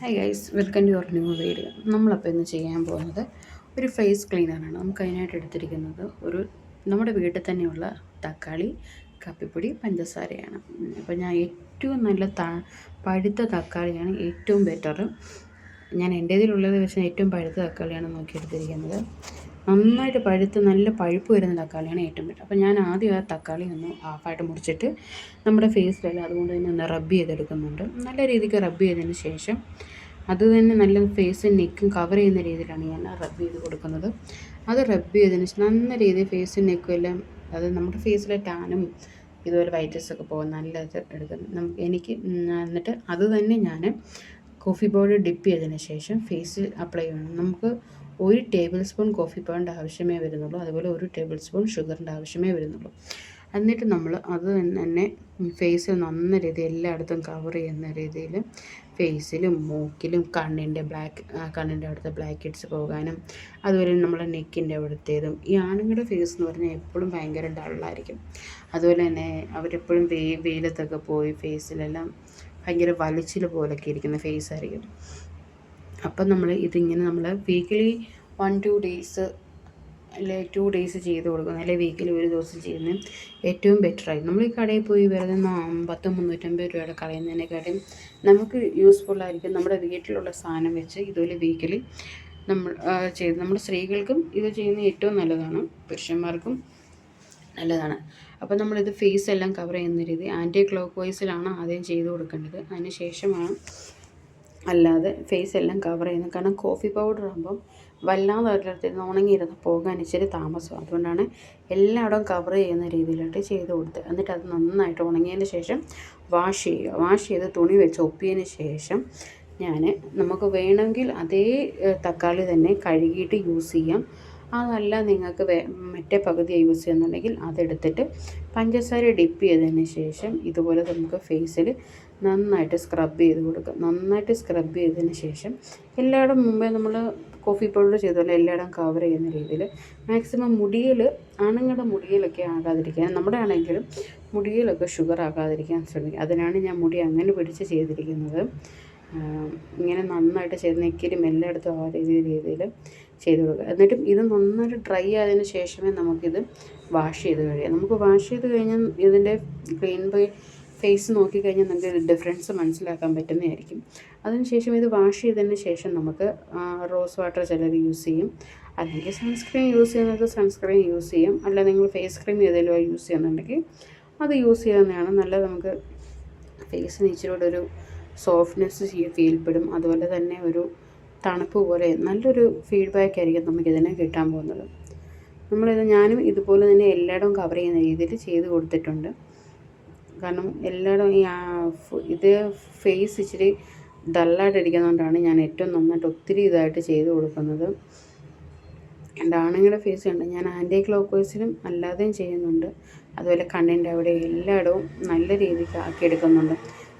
Hi guys welcome to your new video നമ്മളപ്പോൾ ഇന്ന് ചെയ്യാൻ പോകുന്നത് ഒരു ഫേസ് ക്ലീനറാണ് നമുക്ക് അതിനായിട്ട് എടുത്തിരിക്കുന്നത് ഒരു നമ്മുടെ വീട്ടിൽ തന്നെയുള്ള തക്കാളി കാപ്പിപ്പൊടി പഞ്ചസാരയാണ്. അപ്പോൾ ഞാൻ ഏറ്റവും നല്ല ത പഴുത്ത തക്കാളിയാണ് ഏറ്റവും ബെറ്റർ ഞാൻ എന്റെ ഇതിലുള്ളത് ഏറ്റവും പഴുത്ത തക്കാളിയാണ് നോക്കിയെടുത്തിരിക്കുന്നത് നന്നായിട്ട് പഴുത്ത് നല്ല പഴുപ്പ് വരുന്ന തക്കാളിയാണ് ഏറ്റവും ബെറ്റർ അപ്പോൾ ഞാൻ ആദ്യം ആ തക്കാളി ഒന്ന് ഹാഫായിട്ട് മുറിച്ചിട്ട് നമ്മുടെ ഫേസിലെല്ലാം അതുകൊണ്ട് തന്നെ ഒന്ന് റബ്ബ് ചെയ്തെടുക്കുന്നുണ്ട്. നല്ല രീതിക്ക് റബ്ബ് ചെയ്തതിന് ശേഷം അത് തന്നെ നല്ല ഫേസ് നെക്കും കവർ ചെയ്യുന്ന രീതിയിലാണ് ഞാൻ റബ്ബ് ചെയ്ത് കൊടുക്കുന്നത്. അത് റബ്ബ് ചെയ്തതിന് ശേഷം നല്ല രീതിയിൽ ഫേസ് നെക്കും എല്ലാം അത് നമ്മുടെ ഫേസിലെ ടാനും ഇതുപോലെ വൈറ്റസ് ഒക്കെ പോകും നല്ല എടുക്കുന്നത് നമുക്ക് എനിക്ക് എന്നിട്ട് അത് തന്നെ ഞാൻ കോഫി പൗഡർ ഡിപ്പ് ചെയ്തതിന് ശേഷം ഫേസിൽ അപ്ലൈ ചെയ്യണം. നമുക്ക് ഒരു ടേബിൾ സ്പൂൺ കോഫി പൗഡറിന്റെ ആവശ്യമേ വരുന്നുള്ളൂ. അതുപോലെ ഒരു ടേബിൾ സ്പൂൺ ഷുഗറിന്റെ ആവശ്യമേ വരുന്നുള്ളൂ. എന്നിട്ട് നമ്മൾ അത് തന്നെ ഫേസിൽ നന്ന രീതിയിൽ എല്ലായിടത്തും കവർ ചെയ്യുന്ന രീതിയിൽ ഫേസിലും മൂക്കിലും കണ്ണിന്റെ ബ്ലാക്ക് കണ്ണിന്റെ അവിടുത്തെ ബ്ലാക്ക് ഹെഡ്സ് പോകാനും അതുപോലെ നമ്മളെ നെക്കിന്റെ അവിടുത്തേതും ഈ ആണുങ്ങളുടെ ഫേസ് എന്ന് പറഞ്ഞാൽ എപ്പോഴും ഭയങ്കര ഡള്ളായിരിക്കും. അതുപോലെ തന്നെ അവരെപ്പോഴും വേ വെയിലത്തൊക്കെ പോയി ഫേസിലെല്ലാം ഭയങ്കര വലിച്ചിൽ പോലൊക്കെ ഇരിക്കുന്ന ഫേസ് ആയിരിക്കും അപ്പം നമ്മൾ ഇതിങ്ങനെ നമ്മൾ വീക്കിലി വൺ ടു ഡേയ്സ് അല്ലെ ടു ഡേയ്സ് ചെയ്ത് കൊടുക്കുന്നത് അല്ലെങ്കിൽ വീക്കിലി ഒരു ദിവസം ചെയ്യുന്നത് ഏറ്റവും ബെറ്ററായി നമ്മൾ ഈ കടയിൽ പോയി വെറുതെ പത്ത് മുന്നൂറ്റമ്പത് രൂപയുടെ കളയുന്നതിനെക്കാട്ടും നമുക്ക് യൂസ്ഫുൾ ആയിരിക്കും. നമ്മുടെ വീട്ടിലുള്ള സാധനം വെച്ച് ഇതുപോലെ വീക്കിലി നമ്മൾ ചെയ്ത് നമ്മുടെ സ്ത്രീകൾക്കും ഇത് ചെയ്യുന്നത് ഏറ്റവും നല്ലതാണ്. പുരുഷന്മാർക്കും നല്ലതാണ്. അപ്പോൾ നമ്മളിത് ഫേസ് എല്ലാം കവർ ചെയ്യുന്ന രീതി ആന്റി ക്ലോക്ക് വൈസിലാണ് ആദ്യം ചെയ്ത് കൊടുക്കേണ്ടത്. അതിന് ശേഷമാണ് അല്ലാതെ ഫേസ് എല്ലാം കവർ ചെയ്യുന്നു. കാരണം കോഫി പൗഡർ ആകുമ്പം വല്ലാതെ ഒരിടത്തിരുന്ന് ഉണങ്ങിയിരുന്ന് പോകാൻ ഇച്ചിരി താമസം. അതുകൊണ്ടാണ് എല്ലായിടവും കവർ ചെയ്യുന്ന രീതിയിലായിട്ട് ചെയ്ത് കൊടുത്തത്. എന്നിട്ട് അത് നന്നായിട്ട് ഉണങ്ങിയതിന് ശേഷം വാഷ് ചെയ്യുക. വാഷ് ചെയ്ത് തുണി വെച്ച് ഒപ്പിയതിന് ശേഷം ഞാൻ നമുക്ക് വേണമെങ്കിൽ അതേ തക്കാളി തന്നെ കഴുകിയിട്ട് യൂസ് ചെയ്യാം. അതല്ല നിങ്ങൾക്ക് മറ്റേ പകുതി യൂസ് ചെയ്യുന്നുണ്ടെങ്കിൽ അതെടുത്തിട്ട് പഞ്ചസാര ഡിപ്പ് ചെയ്തതിന് ശേഷം ഇതുപോലെ നമുക്ക് ഫേസിൽ നന്നായിട്ട് സ്ക്രബ് ചെയ്ത് കൊടുക്കുക നന്നായിട്ട് സ്ക്രബ് ചെയ്തതിന് ശേഷം എല്ലായിടും മുമ്പേ നമ്മൾ കോഫി പൗഡർ ചെയ്തപോലെ എല്ലായിടം കവർ ചെയ്യുന്ന രീതിയിൽ മാക്സിമം മുടിയിൽ ആണുങ്ങളുടെ മുടിയിലൊക്കെ ആകാതിരിക്കാൻ നമ്മുടെ ആണെങ്കിലും മുടിയിലൊക്കെ ഷുഗർ ആകാതിരിക്കാൻ ശ്രമിക്കുക. അതിനാണ് ഞാൻ മുടി അങ്ങനെ പിടിച്ച് ചെയ്തിരിക്കുന്നത്. ഇങ്ങനെ നന്നായിട്ട് ചെയ്ത് നെക്കിലും എല്ലായിടത്തും ആ രീതിയിൽ ചെയ്ത് കൊടുക്കുക. എന്നിട്ടും ഇത് നന്നായിട്ട് ഡ്രൈ ആയതിനു ശേഷമേ നമുക്കിത് വാഷ് ചെയ്ത് കഴിയാം നമുക്ക് വാഷ് ചെയ്ത് കഴിഞ്ഞാൽ ഇതിന്റെ ക്ലീൻ ബൈ ഫേസ് നോക്കിക്കഴിഞ്ഞാൽ നമുക്ക് ഡിഫറൻസ് മനസ്സിലാക്കാൻ പറ്റുന്നതായിരിക്കും. അതിനുശേഷം ഇത് വാഷ് ചെയ്തതിന് ശേഷം നമുക്ക് റോസ് വാട്ടർ ചിലർ യൂസ് ചെയ്യും. അല്ലെങ്കിൽ സൺസ്ക്രീൻ യൂസ് ചെയ്യുന്നത് സൺസ്ക്രീൻ യൂസ് ചെയ്യും. അല്ല നിങ്ങൾ ഫേസ് ക്രീം ഏതെങ്കിലും യൂസ് ചെയ്യുന്നുണ്ടെങ്കിൽ അത് യൂസ് ചെയ്യുന്നതാണ് നല്ല നമുക്ക് ഫേസിന് ഇച്ചിരി കൂടെ ഒരു സോഫ്റ്റ്നെസ് ഫീൽപ്പെടും അതുപോലെ തന്നെ ഒരു തണുപ്പ് പോലെ നല്ലൊരു ഫീഡ്ബാക്ക് ആയിരിക്കും നമുക്ക് ഇതിനെ കിട്ടാൻ പോകുന്നത്. നമ്മളിത് ഞാനും ഇതുപോലെ തന്നെ എല്ലായിടവും കവർ ചെയ്യുന്ന രീതിയിൽ ചെയ്ത് കൊടുത്തിട്ടുണ്ട്. കാരണം എല്ലായിടവും ഈ ഇത് ഫേസ് ഇച്ചിരി ഡല്ലായിട്ടിരിക്കുന്നതുകൊണ്ടാണ് ഞാൻ ഏറ്റവും നന്നായിട്ട് ഒത്തിരി ഇതായിട്ട് ചെയ്ത് കൊടുക്കുന്നത്. എന്റെ ആണുങ്ങളുടെ ഫേസ് ഉണ്ട് ഞാൻ ആന്റി ക്ലോക്ക് വൈസിലും അല്ലാതെയും ചെയ്യുന്നുണ്ട്. അതുപോലെ കണ്ണിന്റെ അവിടെ എല്ലായിടവും നല്ല രീതിക്ക് ആക്കിയെടുക്കുന്നുണ്ട്.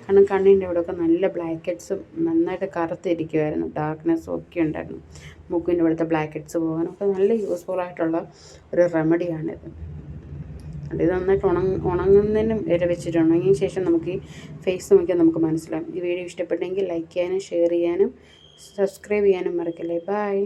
കാരണം കണ്ണിന്റെ ഇവിടെയൊക്കെ നല്ല ബ്ലാക്ക് നന്നായിട്ട് കറുത്തിരിക്കുമായിരുന്നു ഡാർക്ക്നെസ്സും ഒക്കെ ഉണ്ടായിരുന്നു. മൂക്കിന്റെ ഇവിടുത്തെ ബ്ലാക്ക് ഹെഡ്സ് പോകാനൊക്കെ നല്ല യൂസ്ഫുൾ ആയിട്ടുള്ള ഒരു റെമഡിയാണിത് ഇത് നന്നായിട്ട് ഉണങ്ങ ഉണങ്ങുന്നതിന് വരെ വെച്ചിട്ട് ഉണങ്ങിയ ശേഷം നമുക്ക് ഈ ഫേസ് നോക്കിയാൽ നമുക്ക് മനസ്സിലാവും. ഈ വീഡിയോ ഇഷ്ടപ്പെട്ടെങ്കിൽ ലൈക്ക് ചെയ്യാനും ഷെയർ ചെയ്യാനും സബ്സ്ക്രൈബ് ചെയ്യാനും മറക്കല്ലേ. ബൈ